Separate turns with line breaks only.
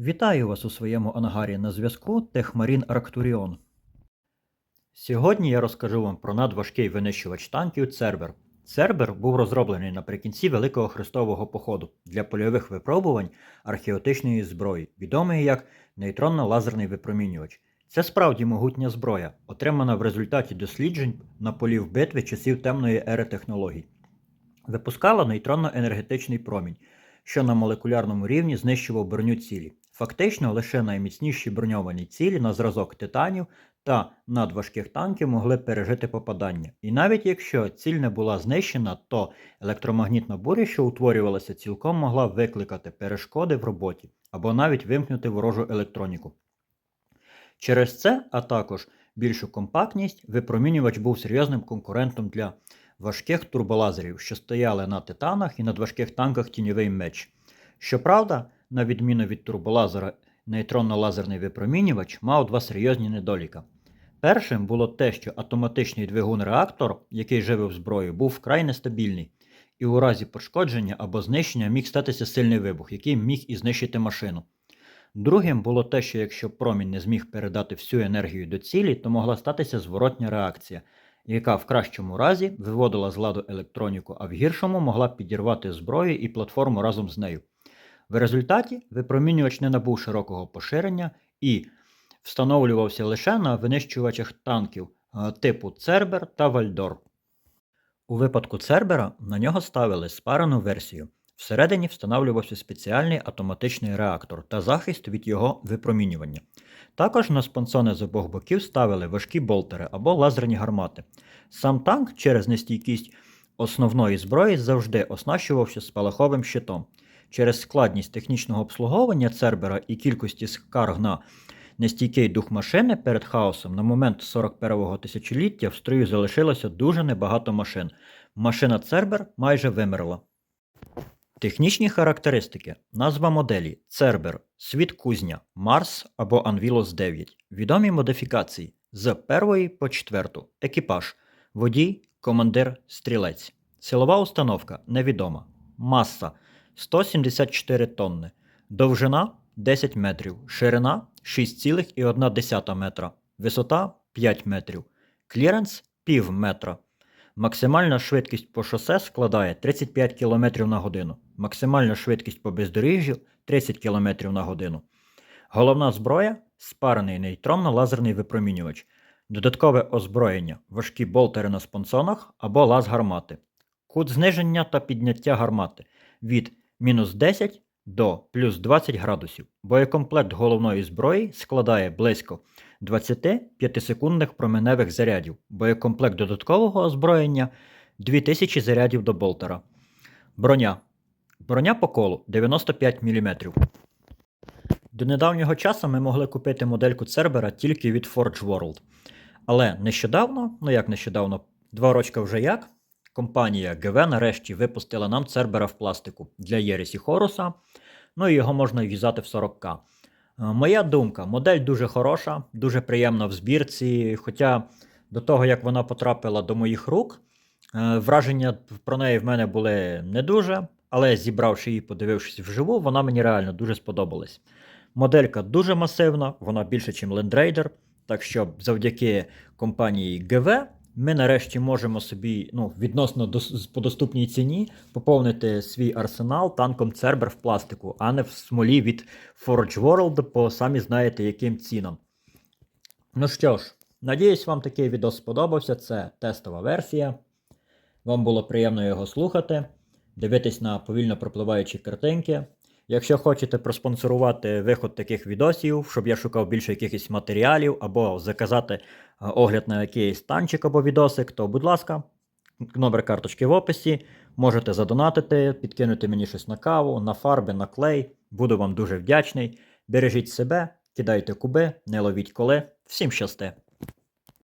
Вітаю вас у своєму ангарі на зв'язку Техмарін Арктуріон. Сьогодні я розкажу вам про надважкий винищувач танків Цербер. Цербер був розроблений наприкінці Великого Хрестового походу для польових випробувань археотичної зброї, відомий як нейтронно-лазерний випромінювач. Це справді могутня зброя, отримана в результаті досліджень на полі в битви часів темної ери технологій. Випускала нейтронно-енергетичний промінь, що на молекулярному рівні знищував броню цілі. Фактично, лише найміцніші броньовані цілі на зразок титанів та надважких танків могли пережити попадання. І навіть якщо ціль не була знищена, то електромагнітна буря, що утворювалася, цілком могла викликати перешкоди в роботі або навіть вимкнути ворожу електроніку. Через це, а також більшу компактність, випромінювач був серйозним конкурентом для важких турболазерів, що стояли на титанах і надважких танках тіньовий меч. Щоправда, на відміну від турболазера, нейтронно-лазерний випромінювач мав два серйозні недоліка. Першим було те, що автоматичний двигун-реактор, який живив зброю, був вкрай нестабільний, і у разі пошкодження або знищення міг статися сильний вибух, який міг і знищити машину. Другим було те, що якщо промінь не зміг передати всю енергію до цілі, то могла статися зворотня реакція, яка в кращому разі виводила з ладу електроніку, а в гіршому могла підірвати зброю і платформу разом з нею. В результаті випромінювач не набув широкого поширення і встановлювався лише на винищувачах танків е, типу Цербер та Вальдор. У випадку Цербера на нього ставили спарену версію. Всередині встановлювався спеціальний автоматичний реактор та захист від його випромінювання. Також на спонсони з обох боків ставили важкі болтери або лазерні гармати. Сам танк через нестійкість основної зброї завжди оснащувався спалаховим щитом. Через складність технічного обслуговування Цербера і кількості скарг на нестійкий дух машини перед хаосом на момент 41-го тисячоліття в строю залишилося дуже небагато машин. Машина Цербер майже вимерла. Технічні характеристики. Назва моделі Цербер, Світ Кузня, Марс або Anvilos 9. Відомі модифікації з 1 по 4. Екіпаж, водій, командир, стрілець. Силова установка невідома. Маса 174 тонни. Довжина 10 метрів. Ширина 6,1 метра. Висота 5 метрів. Кліренс пів метра. Максимальна швидкість по шосе складає 35 км на годину. Максимальна швидкість по бездоріжжю 30 км на годину. Головна зброя спарений нейтронно-лазерний випромінювач. Додаткове озброєння, важкі болтери на спонсонах або лаз гармати. Кут зниження та підняття гармати від мінус 10 до плюс 20 градусів. Боєкомплект головної зброї складає близько 25 секундних променевих зарядів. Боєкомплект додаткового озброєння 2000 зарядів до болтера. Броня. Броня по колу 95 мм. До недавнього часу ми могли купити модельку Цербера тільки від Forge World. Але нещодавно, ну як нещодавно, два рочка вже як, компанія ГВ нарешті випустила нам Цербера в пластику для Єресі Хоруса. Ну і його можна юзати в 40к. Е, Моя думка, модель дуже хороша, дуже приємна в збірці. Хоча до того, як вона потрапила до моїх рук, е, враження про неї в мене були не дуже, але зібравши її, подивившись вживу, вона мені реально дуже сподобалась. Моделька дуже масивна, вона більше, ніж Land Raider, так що завдяки компанії ГВ ми нарешті можемо собі ну, відносно дос- по доступній ціні поповнити свій арсенал танком Цербер в пластику, а не в смолі від Forge World по самі знаєте яким цінам. Ну що ж, надіюсь, вам такий відео сподобався. Це тестова версія. Вам було приємно його слухати, дивитись на повільно пропливаючі картинки. Якщо хочете проспонсорувати виход таких відосів, щоб я шукав більше якихось матеріалів, або заказати огляд на якийсь танчик або відосик, то, будь ласка, номер карточки в описі. Можете задонатити, підкинути мені щось на каву, на фарби, на клей. Буду вам дуже вдячний. Бережіть себе, кидайте куби, не ловіть коли. Всім щасти!